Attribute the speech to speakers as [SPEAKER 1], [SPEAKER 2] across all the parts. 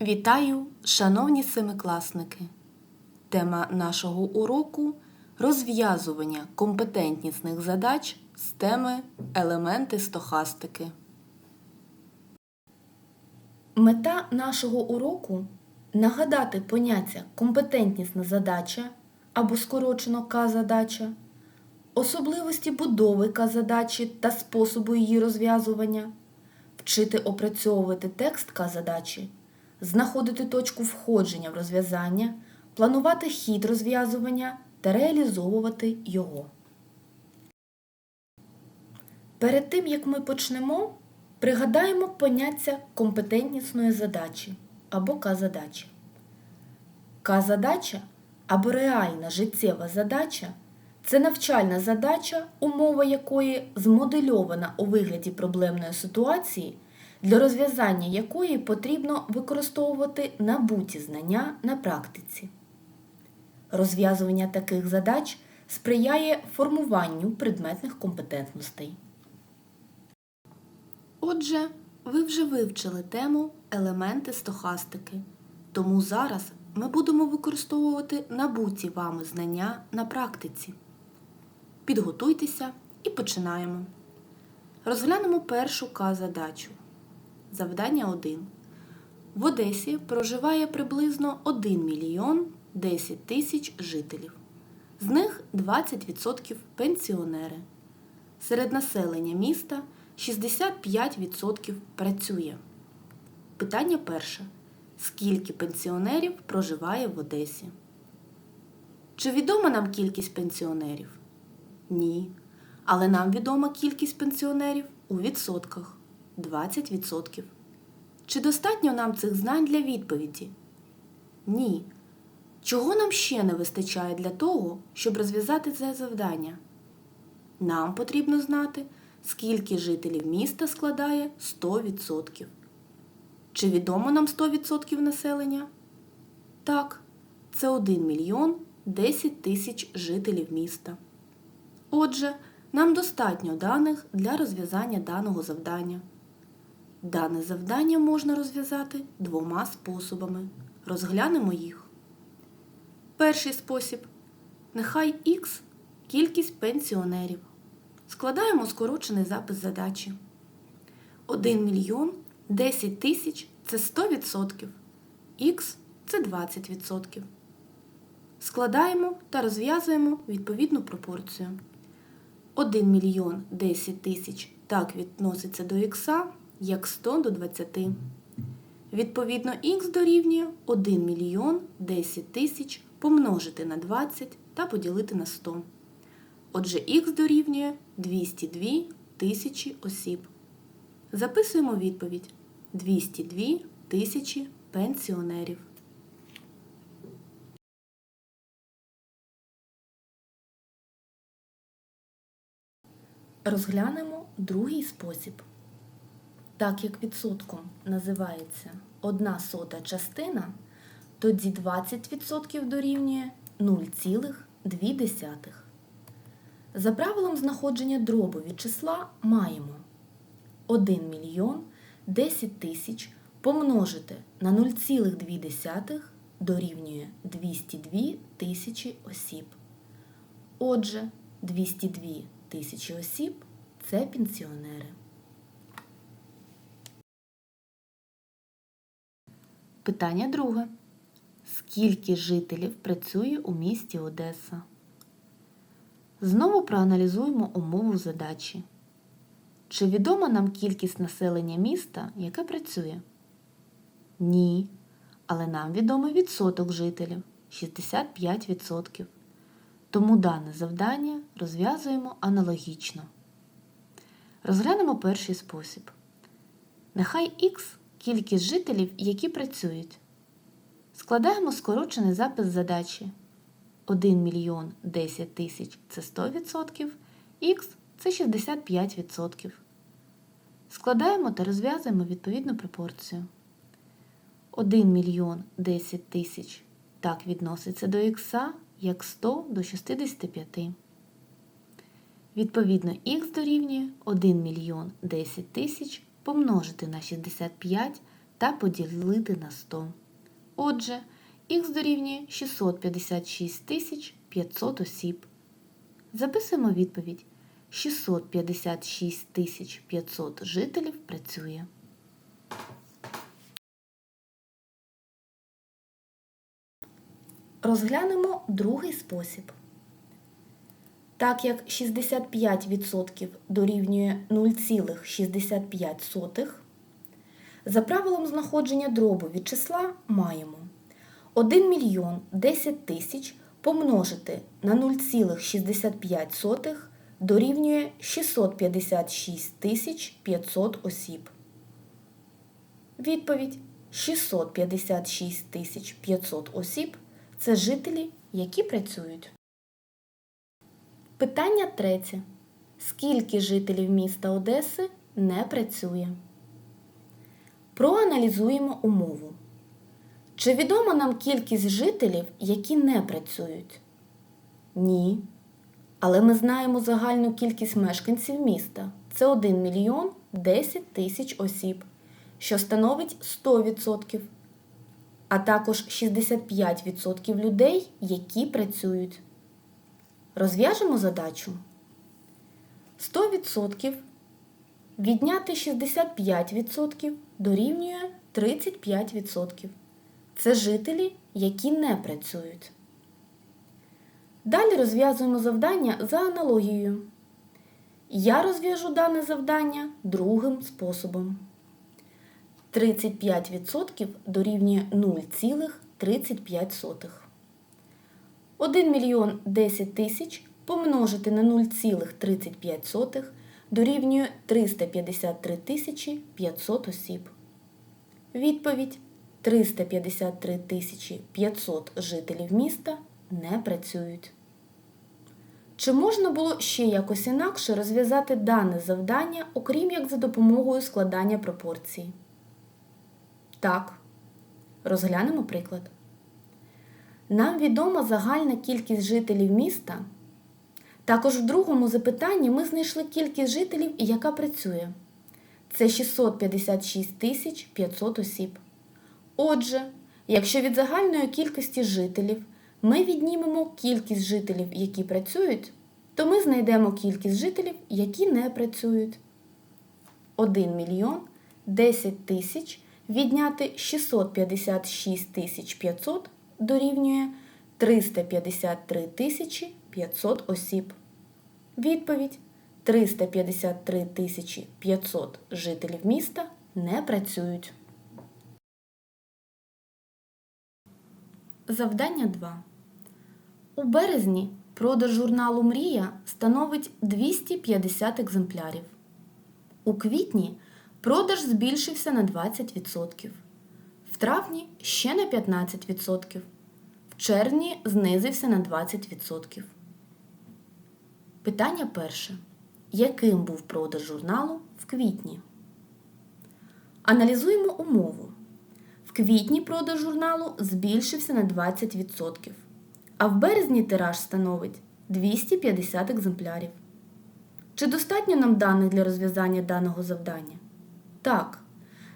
[SPEAKER 1] Вітаю, шановні семикласники! Тема нашого уроку розв'язування компетентнісних задач з теми елементи стохастики. Мета нашого уроку нагадати поняття компетентнісна задача або скорочено К-задача, особливості будови К-задачі та способу її розв'язування, вчити опрацьовувати текст К-задачі, знаходити точку входження в розв'язання, планувати хід розв'язування та реалізовувати його. Перед тим, як ми почнемо, пригадаємо поняття компетентнісної задачі або К-задачі. К-задача або реальна життєва задача це навчальна задача, умова якої змодельована у вигляді проблемної ситуації, для розв'язання якої потрібно використовувати набуті знання на практиці. Розв'язування таких задач сприяє формуванню предметних компетентностей. Отже, ви вже вивчили тему елементи стохастики, тому зараз ми будемо використовувати набуті вами знання на практиці. Підготуйтеся і починаємо. Розглянемо першу К-задачу. Завдання 1. В Одесі проживає приблизно 1 мільйон 10 тисяч жителів. З них 20% пенсіонери. Серед населення міста 65% працює. Питання перше. Скільки пенсіонерів проживає в Одесі? Чи відома нам кількість пенсіонерів? Ні. Але нам відома кількість пенсіонерів у відсотках 20%. Чи достатньо нам цих знань для відповіді? Ні. Чого нам ще не вистачає для того, щоб розв'язати це завдання? Нам потрібно знати, скільки жителів міста складає 100%. Чи відомо нам 100% населення? Так, це 1 мільйон 10 тисяч жителів міста. Отже, нам достатньо даних для розв'язання даного завдання. Дане завдання можна розв'язати двома способами. Розглянемо їх. Перший спосіб. Нехай Х кількість пенсіонерів. Складаємо скорочений запис задачі. 1 мільйон 10 тисяч це 100%. Х це 20%. Складаємо та розв'язуємо відповідну пропорцію. 1 мільйон 10 тисяч так відноситься до х, як 100 до 20. Відповідно, х дорівнює 1 мільйон 10 тисяч помножити на 20 та поділити на 100. Отже, х дорівнює 202 тисячі осіб. Записуємо відповідь 202 тисячі пенсіонерів. Розглянемо другий спосіб. Так як відсотком називається одна сота частина, тоді 20% дорівнює 0,2. За правилом знаходження дробу від числа маємо 1 мільйон 10 тисяч помножити на 0,2 дорівнює 202 тисячі осіб. Отже, 202 тисячі осіб це пенсіонери. Питання друге. Скільки жителів працює у місті Одеса? Знову проаналізуємо умову задачі. Чи відома нам кількість населення міста, яке працює? Ні. Але нам відомий відсоток жителів 65%. Тому дане завдання розв'язуємо аналогічно. Розглянемо перший спосіб. Нехай х кількість жителів, які працюють. Складаємо скорочений запис задачі. 1 мільйон 10 тисяч це 100%, х це 65%. Складаємо та розв'язуємо відповідну пропорцію. 1 мільйон 10 тисяч так відноситься до х, як 100 до 65. Відповідно, х дорівнює 1 мільйон 10 тисяч помножити на 65 та поділити на 100. Отже, х дорівнює 656 тисяч 500 осіб. Записуємо відповідь. 656 тисяч 500 жителів працює. Розглянемо другий спосіб. Так як 65% дорівнює 0,65, за правилом знаходження дробу від числа маємо 1 мільйон 10 тисяч помножити на 0,65 дорівнює 656 тисяч 500 осіб. Відповідь 656 тисяч 500 осіб це жителі, які працюють. Питання третє. Скільки жителів міста Одеси не працює? Проаналізуємо умову. Чи відома нам кількість жителів, які не працюють? Ні. Але ми знаємо загальну кількість мешканців міста. Це 1 мільйон 10 тисяч осіб, що становить 100%, а також 65% людей, які працюють. Розв'яжемо задачу. 100% відняти 65% дорівнює 35%. Це жителі, які не працюють. Далі розв'язуємо завдання за аналогією. Я розв'яжу дане завдання другим способом. 35% дорівнює 0,35. 1 мільйон 10 тисяч помножити на 0,35 дорівнює 353 тисячі 500 осіб. Відповідь 353 тисячі 500 жителів міста не працюють. Чи можна було ще якось інакше розв'язати дане завдання, окрім як за допомогою складання пропорцій? Так. Розглянемо приклад. Нам відома загальна кількість жителів міста. Також в другому запитанні ми знайшли кількість жителів, яка працює. Це 656 тисяч 500 осіб. Отже, якщо від загальної кількості жителів ми віднімемо кількість жителів, які працюють, то ми знайдемо кількість жителів, які не працюють. 1 мільйон 10 тисяч відняти 656 тисяч 500 дорівнює 353 тисячі 500 осіб. Відповідь 353 тисячі 500 жителів міста не працюють. Завдання 2. У березні продаж журналу Мрія становить 250 екземплярів. У квітні продаж збільшився на 20%. В травні ще на 15%. В червні знизився на 20%. Питання перше. Яким був продаж журналу в квітні? Аналізуємо умову. В квітні продаж журналу збільшився на 20%, а в березні тираж становить 250 екземплярів. Чи достатньо нам даних для розв'язання даного завдання? Так,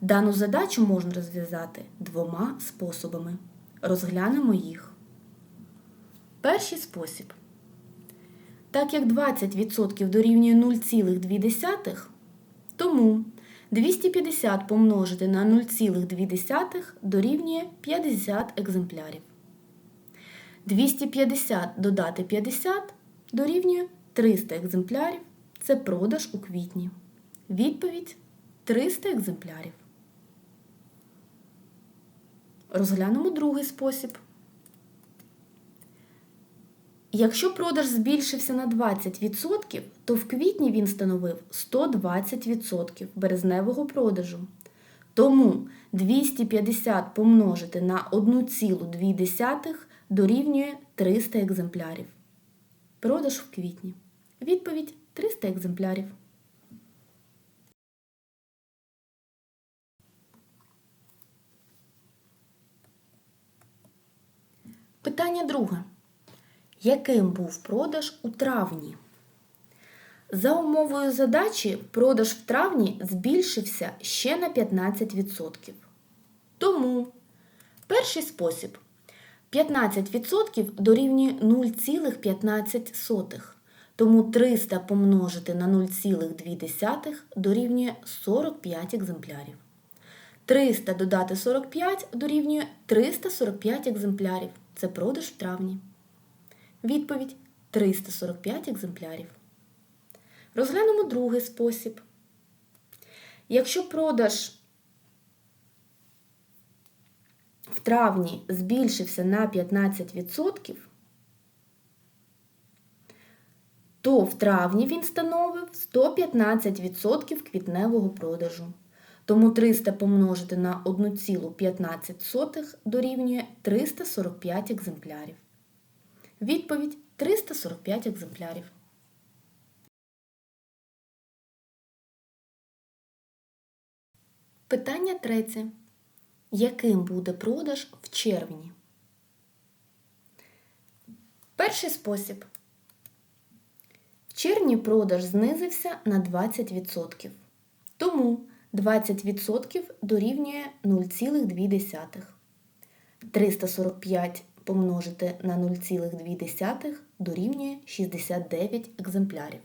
[SPEAKER 1] дану задачу можна розв'язати двома способами. Розглянемо їх. Перший спосіб. Так як 20% дорівнює 0,2, тому 250 помножити на 0,2 дорівнює 50 екземплярів. 250 додати 50 дорівнює 300 екземплярів. Це продаж у квітні. Відповідь 300 екземплярів. Розглянемо другий спосіб. Якщо продаж збільшився на 20%, то в квітні він становив 120% березневого продажу. Тому 250 помножити на 1,2 дорівнює 300 екземплярів. Продаж в квітні. Відповідь 300 екземплярів. Питання друге. Яким був продаж у травні? За умовою задачі, продаж в травні збільшився ще на 15%. Тому перший спосіб 15% дорівнює 0,15. Тому 300 помножити на 0,2 дорівнює 45 екземплярів. 300 додати 45 дорівнює 345 екземплярів. Це продаж в травні. Відповідь 345 екземплярів. Розглянемо другий спосіб. Якщо продаж в травні збільшився на 15%, то в травні він становив 115% квітневого продажу. Тому 300 помножити на 1,15 дорівнює 345 екземплярів. Відповідь 345 екземплярів. Питання третє. Яким буде продаж в червні? Перший спосіб. В червні продаж знизився на 20%. Тому 20% дорівнює 0,2. 345 помножити на 0,2 дорівнює 69 екземплярів.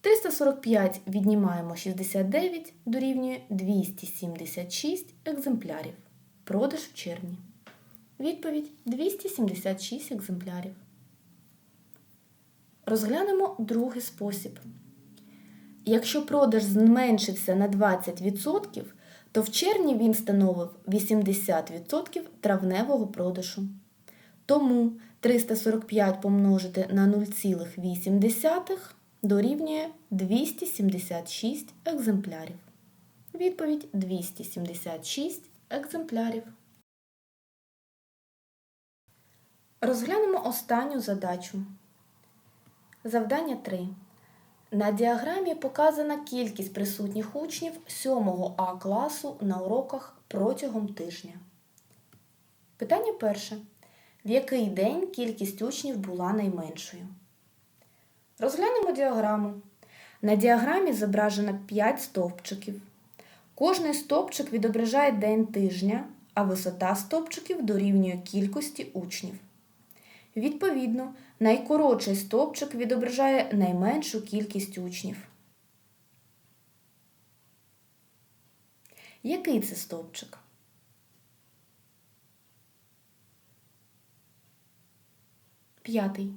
[SPEAKER 1] 345 віднімаємо 69 дорівнює 276 екземплярів. Продаж в червні. Відповідь 276 екземплярів. Розглянемо другий спосіб. Якщо продаж зменшився на 20%, то в червні він становив 80% травневого продажу. Тому 345 помножити на 0,8 дорівнює 276 екземплярів. Відповідь 276 екземплярів. Розглянемо останню задачу. Завдання 3. На діаграмі показана кількість присутніх учнів 7 А класу на уроках протягом тижня. Питання перше. В який день кількість учнів була найменшою? Розглянемо діаграму. На діаграмі зображено 5 стовпчиків. Кожний стовпчик відображає день тижня, а висота стовпчиків дорівнює кількості учнів. Відповідно, найкоротший стовпчик відображає найменшу кількість учнів. Який це стовпчик? П'ятий.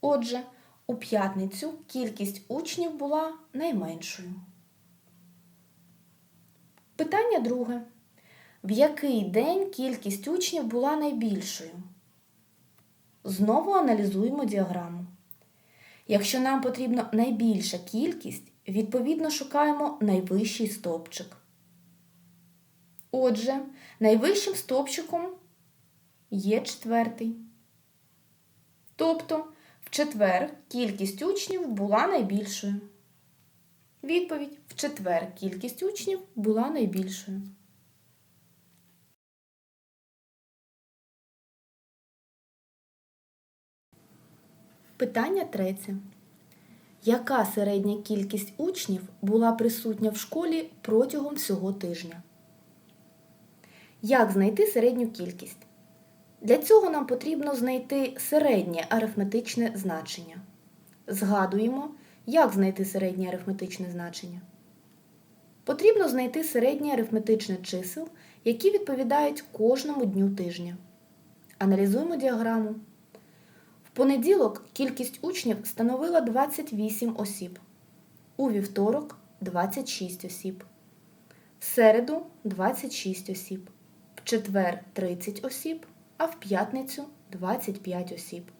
[SPEAKER 1] Отже, у п'ятницю кількість учнів була найменшою. Питання друге. В який день кількість учнів була найбільшою? Знову аналізуємо діаграму. Якщо нам потрібна найбільша кількість, відповідно шукаємо найвищий стовпчик. Отже, найвищим стовпчиком є четвертий. Тобто, в четвер кількість учнів була найбільшою. Відповідь в четвер кількість учнів була найбільшою. Питання третє. Яка середня кількість учнів була присутня в школі протягом всього тижня? Як знайти середню кількість? Для цього нам потрібно знайти середнє арифметичне значення. Згадуємо, як знайти середнє арифметичне значення. Потрібно знайти середнє арифметичне чисел, які відповідають кожному дню тижня. Аналізуємо діаграму. Понеділок кількість учнів становила 28 осіб, у вівторок 26 осіб, в середу 26 осіб, в четвер 30 осіб, а в п'ятницю 25 осіб.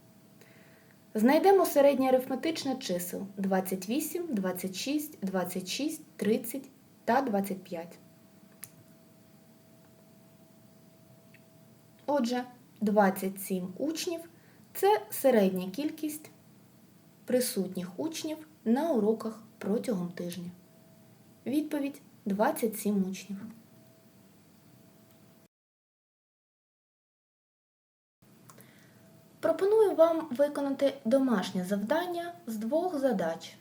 [SPEAKER 1] Знайдемо середнє арифметичне чисел 28, 26, 26, 30 та 25. Отже, 27 учнів це середня кількість присутніх учнів на уроках протягом тижня. Відповідь 27 учнів. Пропоную вам виконати домашнє завдання з двох задач.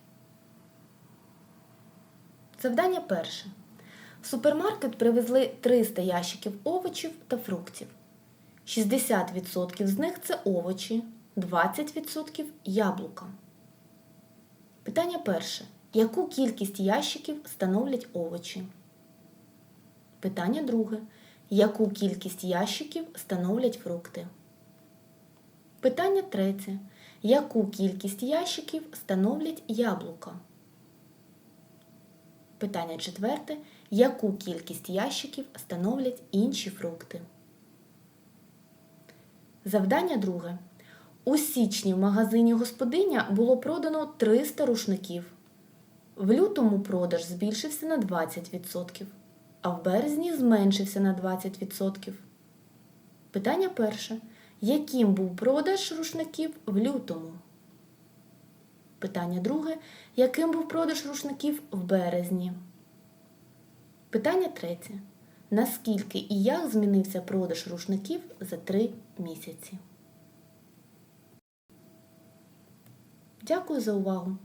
[SPEAKER 1] Завдання перше. В супермаркет привезли 300 ящиків овочів та фруктів. 60% з них це овочі, 20% яблука. Питання перше. Яку кількість ящиків становлять овочі? Питання друге. Яку кількість ящиків становлять фрукти? Питання третє. Яку кількість ящиків становлять яблука? Питання четверте. Яку кількість ящиків становлять інші фрукти? Завдання друге. У січні в магазині господиня було продано 300 рушників. В лютому продаж збільшився на 20%, а в березні зменшився на 20%. Питання перше. Яким був продаж рушників в лютому? Питання друге. Яким був продаж рушників в березні? Питання третє. Наскільки і як змінився продаж рушників за три місяці? Дякую за увагу!